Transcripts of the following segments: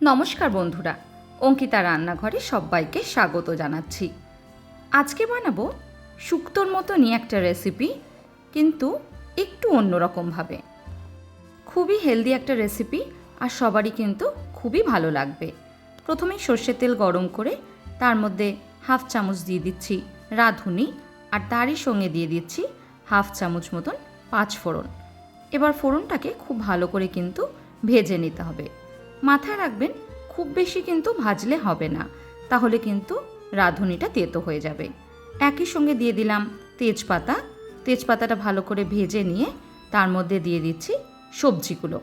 নমস্কার বন্ধুরা, অঙ্কিতা রান্নাঘরে সবাইকে স্বাগত জানাচ্ছি। আজকে বানাবো শুক্তোর মতনই একটা রেসিপি কিন্তু একটু অন্যরকমভাবে। খুবই হেলদি একটা রেসিপি আর সবারই কিন্তু খুবই ভালো লাগবে। প্রথমেই সর্ষের তেল গরম করে তার মধ্যে হাফ চামচ দিয়ে দিচ্ছি রাঁধুনি আর তারই সঙ্গে দিয়ে দিচ্ছি হাফ চামচ মতন পাঁচ ফোড়ন এবার ফোড়নটাকে খুব ভালো করে কিন্তু ভেজে নিতে হবে। মাথায় রাখবেন, খুব বেশি কিন্তু ভাজলে হবে না। তাহলে কিন্তু রাঁধুনিটা তেতো হয়ে যাবে। একই সঙ্গে দিয়ে দিলাম তেজপাতা। তেজপাতাটা ভালো করে ভেজে নিয়ে তার মধ্যে দিয়ে দিচ্ছি সবজিগুলো।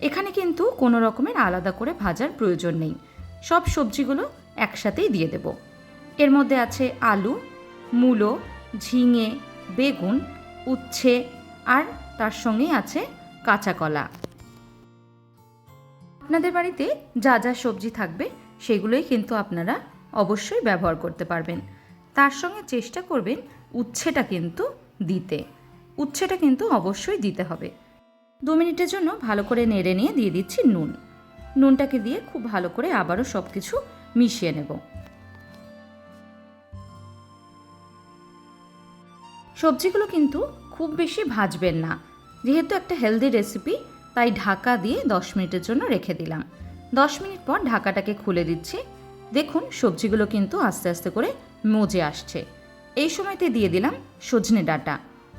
এখানে কিন্তু কোনো রকমের আলাদা করে ভাজার প্রয়োজন নেই। সব সবজিগুলো একসাথেই দিয়ে দেব। এর মধ্যে আছে আলু, মূলো, ঝিঙে, বেগুন, উচ্ছে আর তার সঙ্গেই আছে কাঁচা কলা। আপনাদের বাড়িতে যা যা সবজি থাকবে, সেগুলোই কিন্তু আপনারা অবশ্যই ব্যবহার করতে পারবেন। তার সঙ্গে চেষ্টা করবেন উচ্ছেটা কিন্তু দিতে। উচ্ছেটা কিন্তু অবশ্যই দিতে হবে। দু মিনিটের জন্য ভালো করে নেড়ে নিয়ে দিয়ে দিচ্ছি নুন। নুনটাকে দিয়ে খুব ভালো করে আবারও সব কিছু মিশিয়ে নেব। সবজিগুলো কিন্তু খুব বেশি ভাজবেন না। যেহেতু একটা হেলদি রেসিপি তাই ঢাকা দিয়ে দশ মিনিটের জন্য রেখে দিলাম। দশ মিনিট পর ঢাকাটাকে খুলে দিচ্ছি। দেখুন, সবজিগুলো কিন্তু আস্তে আস্তে করে মজে আসছে। এই সময়তে দিয়ে দিলাম সজনে ডাটা।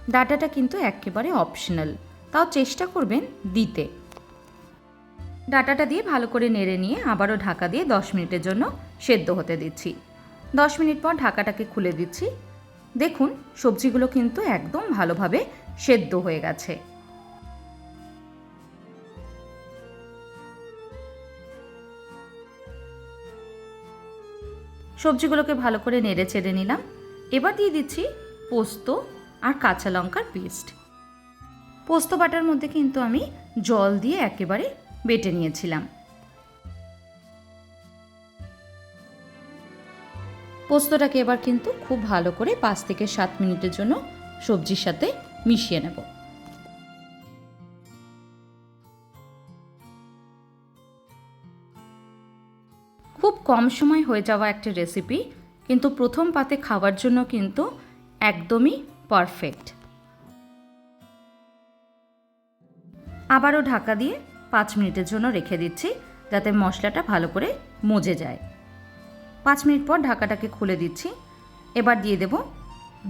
ডাটাটা কিন্তু একেবারে অপশনাল তাও চেষ্টা করবেন দিতে। ডাটাটা দিয়ে ভালো করে নেড়ে নিয়ে আবারও ঢাকা দিয়ে দশ মিনিটের জন্য সেদ্ধ হতে দিচ্ছি। দশ মিনিট পর ঢাকাটাকে খুলে দিচ্ছি। দেখুন, সবজিগুলো কিন্তু একদম ভালোভাবে সেদ্ধ হয়ে গেছে। সবজিগুলোকে ভালো করে নেড়ে চেড়ে নিলাম। এবার দিয়ে দিচ্ছি পোস্ত আর কাঁচা লঙ্কার পেস্ট। পোস্ত বাটার মধ্যে কিন্তু আমি জল দিয়ে একেবারে বেটে নিয়েছিলাম। পোস্তটাকে এবার কিন্তু খুব ভালো করে পাঁচ থেকে সাত মিনিটের জন্য সবজির সাথে মিশিয়ে নেব। খুব কম সময় হয়ে যাওয়া একটা রেসিপি কিন্তু প্রথম পাতে খাওয়ার জন্য কিন্তু একদমই পারফেক্ট আবারও ঢাকা দিয়ে পাঁচ মিনিটের জন্য রেখে দিচ্ছি, যাতে মশলাটা ভালো করে মজে যায়। পাঁচ মিনিট পর ঢাকাটাকে খুলে দিচ্ছি। এবার দিয়ে দেব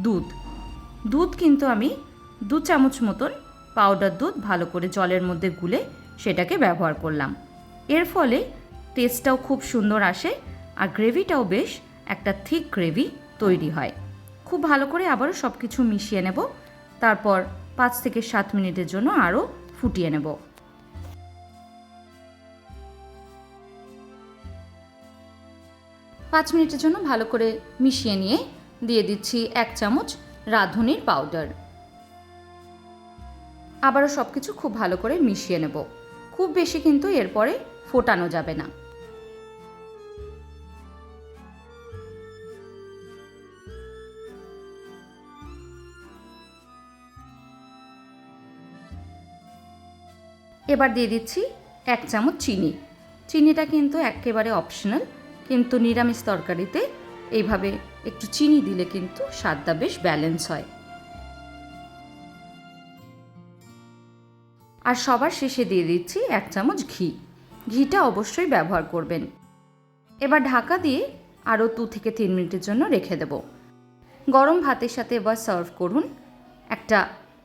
দুধ। দুধ কিন্তু আমি দু চামচ মতন পাউডার দুধ ভালো করে জলের মধ্যে গুলে সেটাকে ব্যবহার করলাম। এর ফলে টেস্টটাও খুব সুন্দর আসে আর গ্রেভিটাও বেশ একটা থিক গ্রেভি তৈরি হয়। খুব ভালো করে আবারও সব কিছু মিশিয়ে নেব। তারপর পাঁচ থেকে সাত মিনিটের জন্য আরও ফুটিয়ে নেব। পাঁচ মিনিটের জন্য ভালো করে মিশিয়ে নিয়ে দিয়ে দিচ্ছি এক চামচ রাঁধুনির পাউডার আবারও সব কিছু খুব ভালো করে মিশিয়ে নেব। খুব বেশি কিন্তু এরপরে ফোটানো যাবে না। এবার দিয়ে দিচ্ছি এক চামচ চিনি। চিনিটা কিন্তু একেবারে অপশনাল কিন্তু নিরামিষ তরকারিতে এইভাবে একটু চিনি দিলে কিন্তু স্বাদটা বেশ ব্যালেন্স হয়। আর সবার শেষে দিয়ে দিচ্ছি এক চামচ ঘি। ঘিটা অবশ্যই ব্যবহার করবেন। এবার ঢাকা দিয়ে আরও দু থেকে তিন মিনিটের জন্য রেখে দেব। গরম ভাতের সাথে এবার সার্ভ করুন একটা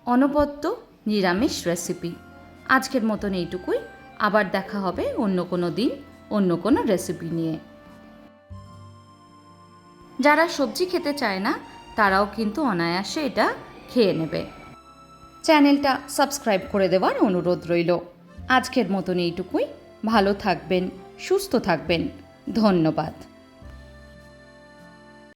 অনবদ্য নিরামিষ রেসিপি আজকের মতন এইটুকুই। আবার দেখা হবে অন্য কোনো দিন, অন্য কোনো রেসিপি নিয়ে। যারা সবজি খেতে চায় না, তারাও কিন্তু অনায়াসে এটা খেয়ে নেবে। চ্যানেলটা সাবস্ক্রাইব করে দেওয়ার অনুরোধ রইল। আজকের মতন এইটুকুই। ভালো থাকবেন, সুস্থ থাকবেন। ধন্যবাদ।